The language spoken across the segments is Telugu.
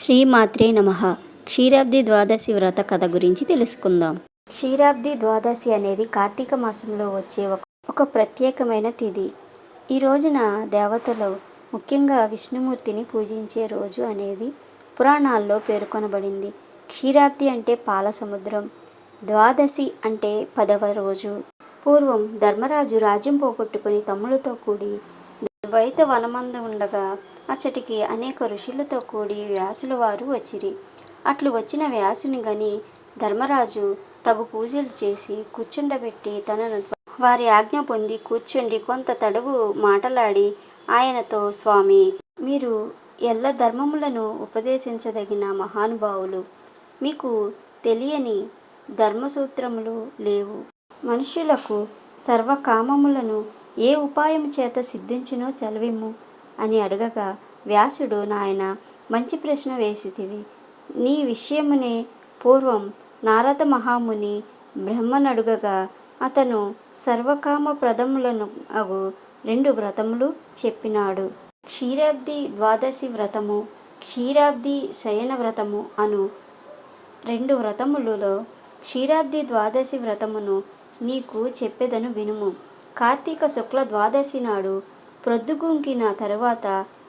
శ్రీమాత్రే నమ. క్షీరాబ్ది ద్వాదశి వ్రత కథ గురించి తెలుసుకుందాం. క్షీరాబ్ది ద్వాదశి అనేది కార్తీక మాసంలో వచ్చే ఒక ఒక ప్రత్యేకమైన తిథి ఈ రోజున దేవతలు ముఖ్యంగా విష్ణుమూర్తిని పూజించే రోజు అనేది పురాణాల్లో పేర్కొనబడింది. క్షీరాబ్ది అంటే పాల సముద్రం ద్వాదశి అంటే పదవ రోజు. పూర్వం ధర్మరాజు రాజ్యం పోగొట్టుకుని తమ్ములతో కూడి ద్వైత వనమందు ఉండగా అచ్చటికి అనేక ఋషులతో కూడి వ్యాసుల వారు వచ్చిరి. అట్లు వచ్చిన వ్యాసుని గని ధర్మరాజు తగు పూజలు చేసి కూర్చుండబెట్టి తనను వారి ఆజ్ఞ పొంది కూర్చుండి కొంత తడవు మాటలాడి ఆయనతో స్వామి మీరు ఎల్ల ధర్మములను ఉపదేశించదగిన మహానుభావులు. మీకు తెలియని ధర్మసూత్రములు లేవు. మనుషులకు సర్వకామములను ఏ ఉపాయం చేత సిద్ధించునో సెలవిమ్ము. అని అడగగా వ్యాసుడు నాయన మంచి ప్రశ్న వేసితివి. నీ విషయమునే పూర్వం నారద మహాముని బ్రహ్మనడుగగా అతను సర్వకామ ప్రదములను అగు రెండు వ్రతములు చెప్పినాడు. క్షీరాబ్ది ద్వాదశి వ్రతము క్షీరాబ్ది శయన వ్రతము అను రెండు వ్రతములలో క్షీరాబ్ది ద్వాదశి వ్రతమును నీకు చెప్పెదను వినుము. కార్తీక శుక్ల ద్వాదశి నాడు ప్రొద్దుగుంకిన తరువాత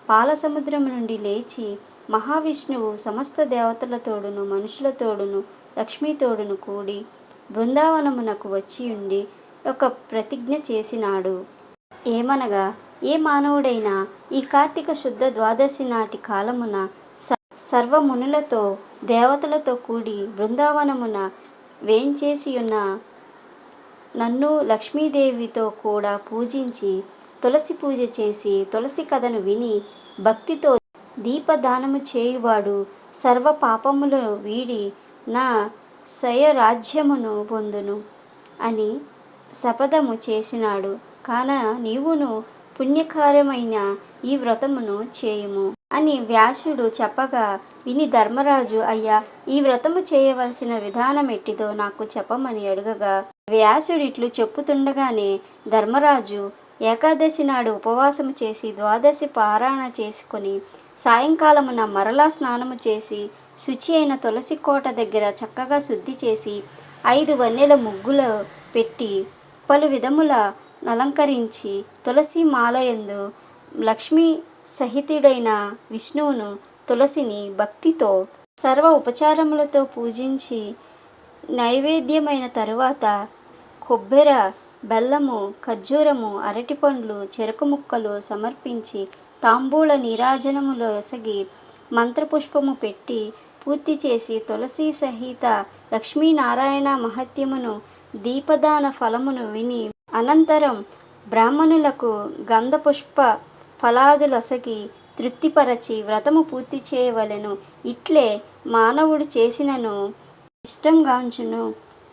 పాలసముద్రము నుండి లేచి మహావిష్ణువు సమస్త దేవతలతోడును మనుషులతోడును లక్ష్మీతోడును కూడి బృందావనమునకు వచ్చియుండి ఒక ప్రతిజ్ఞ చేసినాడు. ఏమనగా ఏ మానవుడైనా ఈ కార్తీక శుద్ధ ద్వాదశి నాటి కాలమున స సర్వమునులతో దేవతలతో కూడి బృందావనమున వేంచేసియున్న నన్ను లక్ష్మీదేవితో కూడా పూజించి తులసి పూజ చేసి తులసి కథను విని భక్తితో దీపదానము చేయువాడు సర్వ పాపములు వీడి నా సయరాజ్యమును పొందును అని శపథము చేసినాడు. కాన నీవును పుణ్యకార్యమైన ఈ వ్రతమును చేయుము అని వ్యాసుడు చెప్పగా విని ధర్మరాజు అయ్యా ఈ వ్రతము చేయవలసిన విధానం ఎట్టిదో నాకు చెప్పమని అడగగా వ్యాసుడిట్లు చెప్పుతుండగానే ధర్మరాజు ఏకాదశి నాడు ఉపవాసం చేసి ద్వాదశి పారాయణ చేసుకొని సాయంకాలమున మరలా స్నానము చేసి శుచి అయిన తులసి కోట దగ్గర చక్కగా శుద్ధి చేసి ఐదు వన్నెల ముగ్గులు పెట్టి పలు విధముల అలంకరించి తులసి మాలయందు లక్ష్మీ సహితుడైన విష్ణువును తులసిని భక్తితో సర్వ ఉపచారములతో పూజించి నైవేద్యమైన తరువాత కొబ్బెర బెల్లము ఖర్జూరము అరటిపండ్లు చెరుకు ముక్కలు సమర్పించి తాంబూల నీరాజనములో ఎసగి మంత్రపుష్పము పెట్టి పూర్తి చేసి తులసి సహిత లక్ష్మీనారాయణ మహత్యమును దీపదాన ఫలమును విని అనంతరం బ్రాహ్మణులకు గంధపుష్ప ఫలాదులొసగి తృప్తిపరచి వ్రతము పూర్తి చేయవలెను. ఇట్లే మానవుడు చేసినను ఇష్టంగాంచును.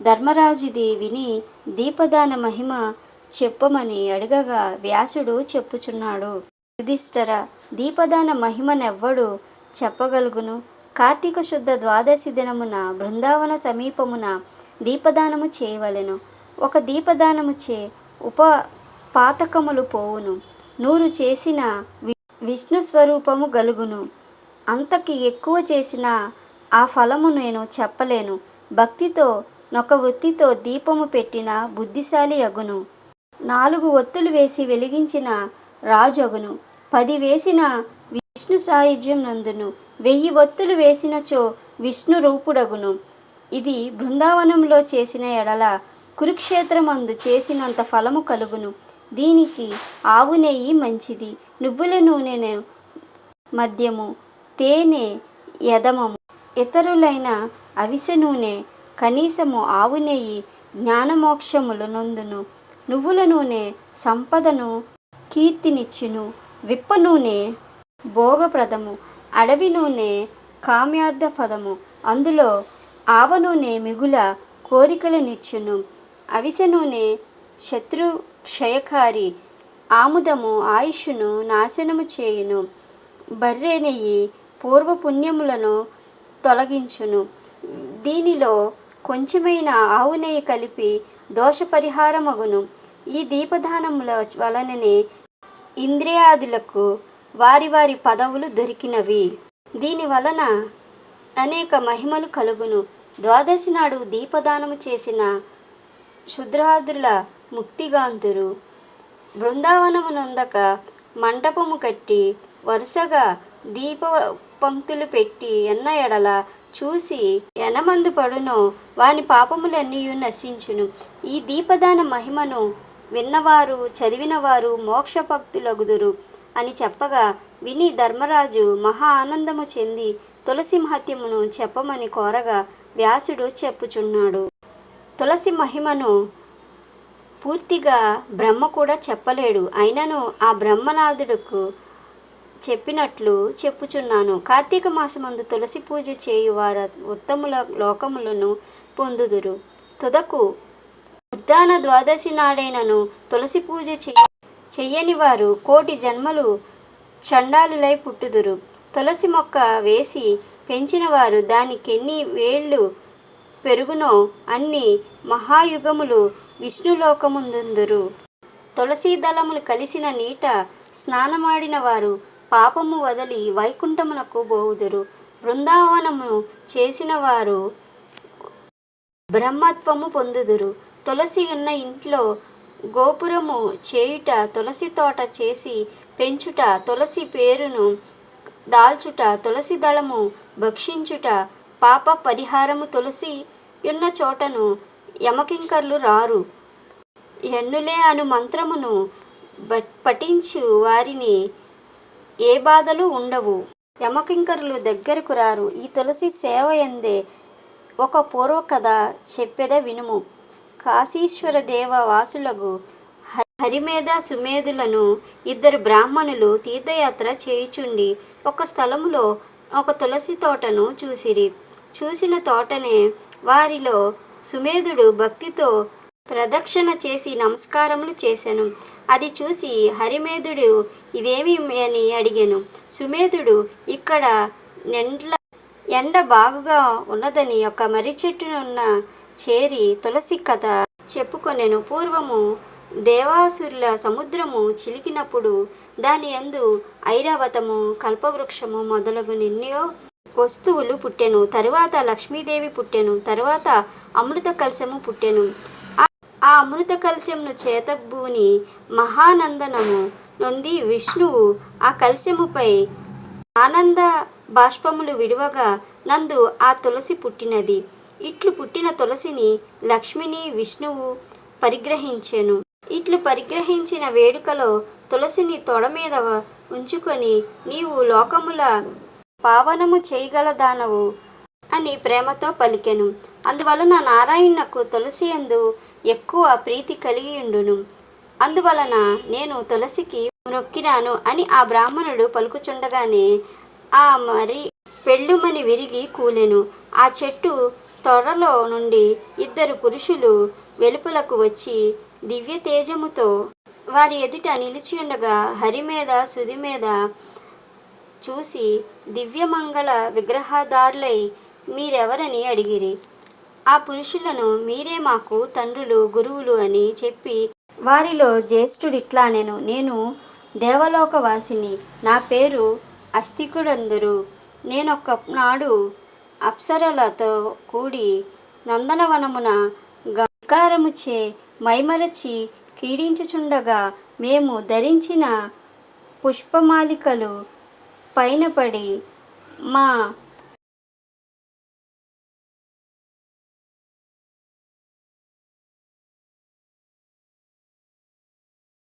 ధర్మరాజుది విని దీపదాన మహిమ చెప్పమని అడగగా వ్యాసుడు చెప్పుచున్నాడు. యుధిష్ఠర దీపదాన మహిమనెవ్వడు చెప్పగలుగును? కార్తీక శుద్ధ ద్వాదశి దినమున బృందావన సమీపమున దీపదానము చేయవలెను. ఒక దీపదానము చే ఉప పాతకములు పోవును. నూరు చేసిన వి విష్ణు స్వరూపము గలుగును. అంతకి ఎక్కువ చేసిన ఆ ఫలము నేను చెప్పలేను. భక్తితో నొక ఒత్తితో దీపము పెట్టిన బుద్ధిశాలి అగును. నాలుగు ఒత్తులు వేసి వెలిగించిన రాజగును పది వేసిన విష్ణు సాయుధ్యం నందును. వెయ్యి ఒత్తులు వేసినచో విష్ణు రూపుడగును. ఇది బృందావనంలో చేసిన ఎడల కురుక్షేత్రమందు చేసినంత ఫలము కలుగును. దీనికి ఆవు నెయ్యి మంచిది. నువ్వుల నూనెను మద్యము తేనె యదమము ఇతరులైన అవిసె నూనె కనీసము ఆవు నెయ్యి జ్ఞానమోక్షములు నందును. నువ్వుల నూనె సంపదను కీర్తినిచ్చును. విప్ప నూనె భోగప్రదము. అడవి నూనె కామ్యార్థ పదము అందులో ఆవ నూనె మిగుల కోరికలనిచ్చును. అవిసె నూనె శత్రు క్షయకారి ఆముదము ఆయుష్ను నాశనము చేయును. బర్రె నెయ్యి పూర్వపుణ్యములను తొలగించును. దీనిలో కొంచెమైన ఆవు నెయ్యి కలిపి దోషపరిహారమగును. ఈ దీపదానముల వలననే ఇంద్రియాదులకు వారి వారి పదవులు దొరికినవి. దీని వలన అనేక మహిమలు కలుగును. ద్వాదశి నాడు దీపదానము చేసిన శుద్రాదుల ముక్తిగాంతురు. బృందావనమునందక మంటపము కట్టి వరుసగా దీప పంక్తులు పెట్టి ఎన్న ఎడల చూసి ఎనమందు పడునో వాని పాపములన్నీ నశించును. ఈ దీపదాన మహిమను విన్నవారు చదివినవారు మోక్షభక్తులగుదురు అని చెప్పగా విని ధర్మరాజు మహా ఆనందము చెంది తులసి మహత్యమును చెప్పమని కోరగా వ్యాసుడు చెప్పుచున్నాడు. తులసి మహిమను పూర్తిగా బ్రహ్మ కూడా చెప్పలేడు. అయినను ఆ బ్రహ్మనాథుడుకు చెప్పినట్లు చెప్పుచున్నాను. కార్తీక మాసమందు తులసి పూజ చేయువార ఉత్తముల లోకములను పొందుదురు. తుదకు ఉద్దాన ద్వాదశి నాడైనను తులసి పూజ చేయ చెయ్యని వారు కోటి జన్మలు చండాలులై పుట్టుదురు. తులసి మొక్క వేసి పెంచిన వారు దానికెన్ని వేళ్ళు పెరుగునో అన్ని మహాయుగములు విష్ణులోకముందుందురు. తులసీ దళములు కలిసిన నీట స్నానమాడిన వారు పాపము వదలి వైకుంఠమునకు బోవుదురు. బృందావనము చేసిన వారు బ్రహ్మత్వము పొందుదురు. తులసి ఉన్న ఇంట్లో గోపురము చేయుట తులసి తోట చేసి పెంచుట తులసి పేరును దాల్చుట తులసి దళము భక్షించుట పాప పరిహారము తులసి ఉన్న చోటను యమకింకర్లు రారు. ఎన్నులే అను మంత్రమును బట్ పఠించు వారిని ఏ బాధలు ఉండవు. యమకింకరులు దగ్గరకు రారు. ఈ తులసి సేవ ఎందే ఒక పూర్వకథ చెప్పెద వినుము. కాశీశ్వర దేవ వాసులకు హరిమేధ సుమేధులను ఇద్దరు బ్రాహ్మణులు తీర్థయాత్ర చేయుచుండి ఒక స్థలంలో ఒక తులసి తోటను చూసిరి. చూసిన తోటనే వారిలో సుమేధుడు భక్తితో ప్రదక్షిణ చేసి నమస్కారములు చేశాను అది చూసి హరిమేధుడు ఇదేమి అని అడిగాను. సుమేధుడు ఇక్కడ నెండ్ల ఎండ బాగుగా ఉన్నదని ఒక మర్రి చెట్టునున్న చేరి తులసి కథ చెప్పుకొనెను. పూర్వము దేవాసురుల సముద్రము చిలికినప్పుడు దాని యందు ఐరావతము కల్పవృక్షము మొదలగు నిన్నయో వస్తువులు పుట్టెను. తరువాత లక్ష్మీదేవి పుట్టెను. తరువాత అమృత కలశము పుట్టెను. అమృత కలశంను చేతబూని మహానందనము నొంది విష్ణువు ఆ కలశముపై ఆనంద బాష్పములు విడువగా నందు ఆ తులసి పుట్టినది. ఇట్లు పుట్టిన తులసిని లక్ష్మిని విష్ణువు పరిగ్రహించెను. ఇట్లు పరిగ్రహించిన వేడుకలో తులసిని తొడ మీద ఉంచుకొని నీవు లోకముల పావనము చేయగలదానవు అని ప్రేమతో పలికెను. అందువలన నారాయణకు తులసి యందు ఎక్కువ ప్రీతి కలిగి ఉండును. అందువలన నేను తులసికి నొక్కినాను అని ఆ బ్రాహ్మణుడు పలుకుచుండగానే ఆ మరి పెళ్ళుమని విరిగి కూలెను. ఆ చెట్టు తొడలో నుండి ఇద్దరు పురుషులు వెలుపలకు వచ్చి దివ్య తేజముతో వారి ఎదుట నిలిచి ఉండగా హరి మీద సుది మీద చూసి దివ్యమంగళ విగ్రహదారులై మీరెవరని అడిగిరి. ఆ పురుషులను మీరే మాకు తండ్రులు గురువులు అని చెప్పి వారిలో జ్యేష్ఠుడిట్లా నేను నేను దేవలోకవాసిని. నా పేరు అస్థికుడందురు. నేనొకనాడు అప్సరలతో కూడి నందనవనమున గకారముచే మైమరచి క్రీడించుచుండగా మేము ధరించిన పుష్పమాలికలు పైన పడి మా